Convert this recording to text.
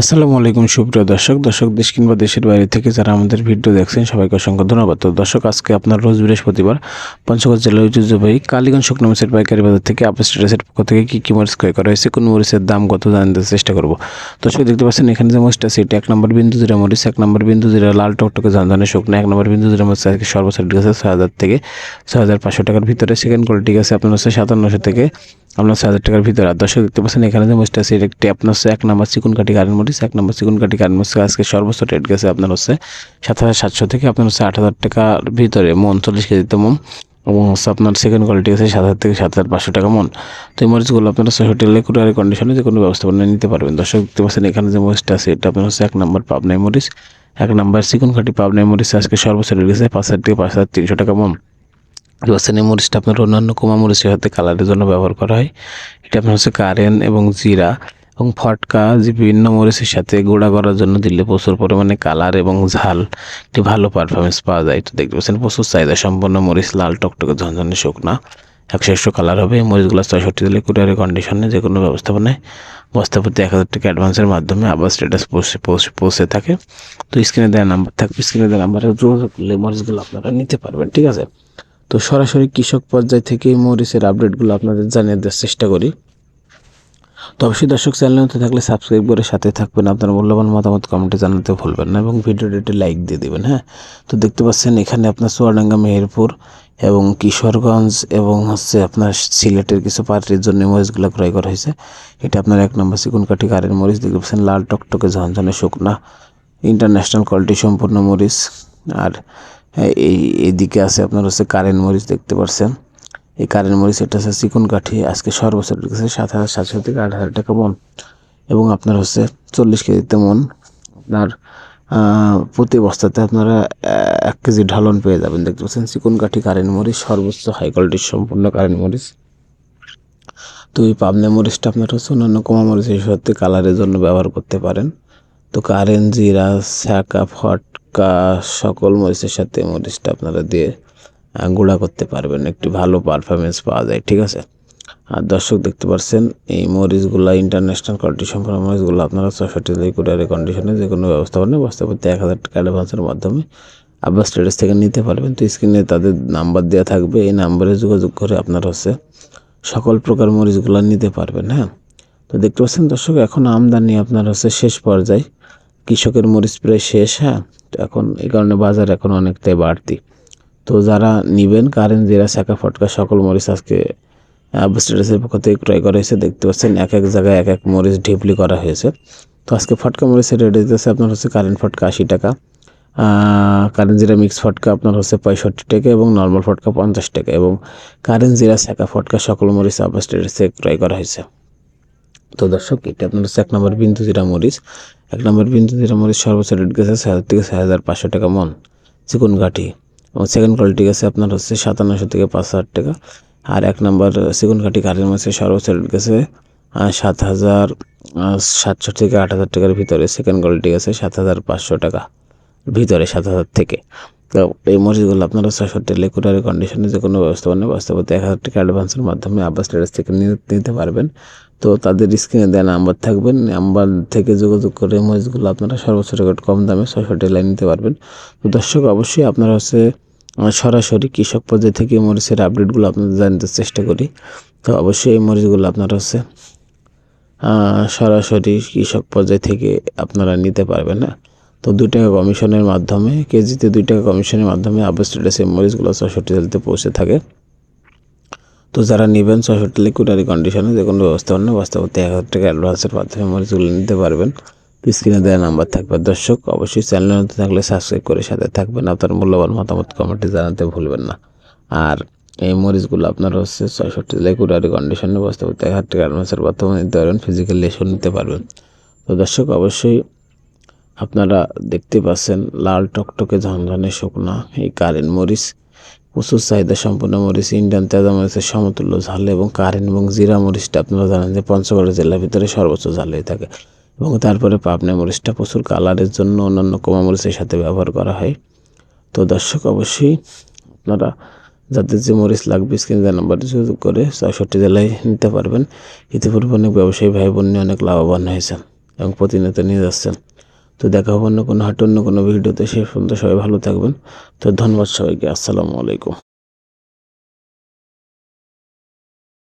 আসসালামু আলাইকুম, সুপ্রিয় দর্শক। দর্শক দেশ কিংবা দেশের বাইরে থেকে যারা আমাদের ভিডিও দেখছেন, সবাইকে অসংখ্য ধন্যবাদ। তো দর্শক, আজকে আপনার রোজ বৃহস্পতিবার, পঞ্চগড় জেলার ঐতিহ্যবাহী কালীগঞ্জ শুকনো মরিচের পাইকারি বাজার থেকে আপস স্টেটাসের পক্ষ থেকে কী কী মরিচ ক্রয় করা হয়েছে, কোন মরিচের দাম কত জানতে চেষ্টা করব। দর্শক, দেখতে পাচ্ছেন এখানে যে মরিচটা আছে, এটা এক নম্বর বিন্দু জিরা মরিচ, এক নম্বর বিন্দু জিরা লাল টকটকে ঝানঝানে শুকনো, এক নম্বর বিন্দু জিরা মরিচ আজকে সর্বোচ্চ রেট গেছে ছয় হাজার থেকে ছয় হাজার পাঁচশো টাকার ভিতরে। সেকেন্ড কোয়ালিটি গেছে আপনার হচ্ছে সাতান্নশো থেকে আপনার ছয় হাজার টাকার ভিতরে। আর দর্শক, দেখতে পাচ্ছেন এখানে যে মরিচটা আছে একটি আপনার হচ্ছে এক নম্বর চিকুন কাঠি কারেন্ট মরিচ এক নম্বর চিকুন কাঠি কারেন্ট মরিচ আজকে সর্বোচ্চ রেট গেছে আপনার হচ্ছে সাত হাজার সাতশো থেকে আপনার হচ্ছে আট হাজার টাকার ভিতরে মন চল্লিশ কেজিতে মন এবং হচ্ছে আপনার সেকেন্ড কোয়ালিটি আছে সাত হাজার থেকে সাত হাজার পাঁচশো টাকা মন তো এই মরিচগুলো আপনারা হোটেলে কুরিয়ারের কন্ডিশনে যে কোনো ব্যবস্থাপনা নিতে পারবেন। দর্শক, দেখতে পাচ্ছেন এখানে যে মরিচটা আছে, এটা আপনার হচ্ছে এক নম্বর পাবনাই মরিচ। এক নম্বর চিকুন কাঠি পাবনাই মরিচ আজকে সর্বোচ্চ রেট গেছে পাঁচ হাজার থেকে পাঁচ হাজার তিনশো টাকা মন দেখছেন এই মরিচটা আপনার অন্যান্য কুমা মরিচের সাথে কালারের জন্য ব্যবহার করা হয়। এটা আপনার হচ্ছে কারেন এবং জিরা। এবং ফটকা যে বিভিন্ন মরিচের সাথে গুঁড়া করার জন্য দিলে প্রচুর পরিমাণে কালার এবং ঝাল, একটি ভালো পারফরমেন্স পাওয়া যায়। এটা দেখতে পাচ্ছেন, প্রচুর চাহিদা সম্পন্ন মরিচ, লাল টকটকে ঝনঝনে শুকনা। একশো একশো কালার হবে এই মরিচগুলো ছয়ষট্টি দিলে কুরিয়ারের কন্ডিশনে যে কোনো ব্যবস্থাপনায়। বস্তা প্রতি এক হাজার টাকা অ্যাডভান্সের মাধ্যমে আবার স্ট্যাটাস পৌঁছে পৌঁছে থাকে। তো স্ক্রিনে দেওয়া নাম্বার থাকবে স্ক্রিনে দেওয়া নাম্বারে যোগাযোগ করলে মরিচগুলো আপনারা নিতে পারবেন, ঠিক আছে? তো সরাসরি কৃষক পর্যায় থেকে মরিচের আপডেটগুলো আপনাদের জানিয়ে দেওয়ার চেষ্টা করি। তো অবশ্যই দর্শক চ্যানেল হতে থাকলে সাবস্ক্রাইব করে সাথে থাকবেন। আপনার মূল্যবান মতামত কমেন্টে জানাতে ভুলবেন না এবং ভিডিওটিতে লাইক দিয়ে দেবেন হ্যাঁ? তো দেখতে পাচ্ছেন এখানে আপনার চুয়াডাঙ্গা মেহেরপুর এবং কিশোরগঞ্জ এবং হচ্ছে আপনার সিলেটের কিছু পার্টির জন্য মরিচগুলো ক্রয় করা হয়েছে। এটা আপনার এক নম্বর চিকুনকাঠি কারের মরিচ। দেখতে পাচ্ছেন লাল টকটকে ঝনঝনে শুকনা ইন্টারন্যাশনাল কোয়ালিটি সম্পূর্ণ মরিচ। আর এই এইদিকে আছে আপনার হচ্ছে কারেন্ট মরিচ, দেখতে পাচ্ছেন। এই কারেন্ট মরিচ এটা হচ্ছে চিকন কাঠি, আজকে সর্বোচ্চ গেছে সাত হাজার সাতশো থেকে আট হাজার টাকা মন। এবং আপনার হচ্ছে চল্লিশ কেজিতে মন। আপনার প্রতি বস্তাতে আপনারা এক কেজি ঢালন পেয়ে যাবেন। দেখতে পাচ্ছেন, চিকন কাঠি, কারেন্ট মরিচ, সর্বোচ্চ হাই কোয়ালিটির সম্পূর্ণ কারেন্ট মরিচ। তো এই পাবনা মরিচটা আপনার হচ্ছে অন্যান্য কমা মরিচের সাথে কালারের জন্য ব্যবহার করতে পারেন। তো কারেন্ট, জিরা শাকা ফটকা, সকল মরিচের সাথে মরিচটা আপনারা দিয়ে গুঁড়া করতে পারবেন, একটি ভালো পারফরমেন্স পাওয়া যায়, ঠিক আছে? আর দর্শক দেখতে পাচ্ছেন, এই মরিচগুলো ইন্টারন্যাশনাল কোয়ালিটি সম্পন্ন মরিচগুলো আপনারা থেকে কুরিয়ারের কন্ডিশনে যে কোনো ব্যবস্থাপনা বাস্তবতে এক হাজার টাকা অ্যাডভান্সের মাধ্যমে আবার স্টেটাস থেকে নিতে পারবেন। তো স্ক্রিনে তাদের নাম্বার দেওয়া থাকবে, এই নাম্বারে যোগাযোগ করে আপনার হচ্ছে সকল প্রকার মরিচগুলো নিতে পারবেন হ্যাঁ? তো দেখতে পাচ্ছেন দর্শক, এখন আমদানি আপনার হচ্ছে শেষ পর্যায়ে, কৃষকের মরিচ প্রায় শেষ হ্যাঁ? তো এখন এই কারণে বাজার এখন অনেকটাই বাড়তি। তো যারা নিবেন কারেন্ট জিরা, শাখা, ফটকা, সকল মরিচ আজকে স্টেটাসের পক্ষ থেকে ক্রয় করা হয়েছে। দেখতে পাচ্ছেন, এক এক জায়গায় এক এক মরিচ ঢিপলি করা হয়েছে। তো আজকে ফটকা মরিচের রেট দিতেছে আপনার হচ্ছে কারেন্ট ফটকা আশি টাকা। কারেন্ট জিরা মিক্স ফটকা আপনার হচ্ছে পঁয়ষট্টি টাকা এবং নর্মাল ফটকা পঞ্চাশ টাকা এবং কারেন্ট জিরা, শাখা, ফটকা, সকল মরিচ আবার স্টেটাসে ক্রয় করা হয়েছে। তো দর্শক, এটা আপনার হচ্ছে এক নম্বর বিন্দু জিরা মরিচ। এক নম্বর বিন্দু জিরা মরিচ সর্বোচ্চ রেট গেছে ছয় হাজার থেকে ছয় হাজার পাঁচশো টাকা মন চিকন ঘাটি এবং সেকেন্ড কোয়ালিটি গেছে আপনার হচ্ছে সাতান্নশো থেকে পাঁচ হাজার টাকা। আর এক নম্বর সেগুন কাঠি কাঠের মাছের সর্বোচ্চ রেট গেছে সাত হাজার সাতশো থেকে আট হাজার টাকার ভিতরে সেকেন্ড কোয়ালিটি গেছে সাত হাজার পাঁচশো টাকা ভিতরে সাত হাজার থেকে। তো এই মরিচগুলো আপনারা ছয়ষট্টি লেকুটারি কন্ডিশনে যে কোনো ব্যবস্থাপনা বাস্তবতে এক হাজার টাকা অ্যাডভান্সের মাধ্যমে আবার স্টেটাস থেকে নিতে পারবেন। তো তাদের স্ক্রিনে দেওয়া নাম্বার থাকবেন নাম্বার থেকে যোগাযোগ করে মরিচগুলো আপনারা সর্বোচ্চ রেকর্ড কম দামে ছয়ষট্টি লাইন নিতে পারবেন। তো দর্শক, অবশ্যই আপনারা হচ্ছে সরাসরি কৃষক পর্যায় থেকে মরিচের আপডেটগুলো আপনাদের জানতে চেষ্টা করি। তো অবশ্যই এই মরিচগুলো আপনারা হচ্ছে সরাসরি কৃষক পর্যায় থেকে আপনারা নিতে পারবেন না তো দুই টাকা কমিশনের মাধ্যমে, কেজিতে দুই টাকা কমিশনের মাধ্যমে আবার স্টেটাসে মরিচগুলো ছষট্টি জেলতে পৌঁছে থাকে। তো যারা নেবেন ছষট্টি কুটারি কন্ডিশনে যে কোনো ব্যবস্থা নেই বাস্তবতে এক হাজার টাকা অ্যাডভান্সের মাধ্যমে মরিচগুলো নিতে পারবেন। স্ক্রিনে দেওয়া নাম্বার থাকবে। দর্শক, অবশ্যই চ্যানেলের মধ্যে থাকলে সাবস্ক্রাইব করে সাথে থাকবেন। আপনার মূল্যবান মতামত কমেন্টে জানাতে ভুলবেন না। আর এই মরিচগুলো আপনার হচ্ছে ছয়ষট্টি জেলায় কুটারি কন্ডিশনে বাস্তবতে এক হাজার টাকা অ্যাডভান্সের মাধ্যমে নিতে পারবেন ফিজিক্যালি এসেও নিতে পারবেন। তো দর্শক, অবশ্যই আপনারা দেখতে পাচ্ছেন লাল টকটকে ঝনঝনে শুকনা এই কারেন্ট মরিচ। প্রচুর চাহিদা সম্পূর্ণ মরিচ, ইন্ডিয়ান তেজা মরিচের সমতুল্য ঝাল এবং কারেন্ট এবং জিরা মরিচটা আপনারা জানেন যে পঞ্চগড় জেলার ভিতরে সর্বোচ্চ ঝাল হয়ে থাকে। এবং তারপরে পাবনা মরিচটা প্রচুর কালারের জন্য অন্যান্য কমা মরিচের সাথে ব্যবহার করা হয়। তো দর্শক, অবশ্যই আপনারা যাদের যে মরিচ লাগবে স্ক্রিন নাম্বারে যোগাযোগ করে ছয়ষট্টি জেলায় নিতে পারবেন। ইতিপূর্বে অনেক ব্যবসায়ী ভাই বোন অনেক লাভবান হয়েছেন এবং প্রতিনিয়ত নিয়ে যাচ্ছেন। তো দেখা হবে অন্য কোনো হাটে, অন্য কোনো ভিডিওতে। সে পর্যন্ত সবাই ভালো থাকবেন। তো ধন্যবাদ সবাইকে। আসসালামু আলাইকুম।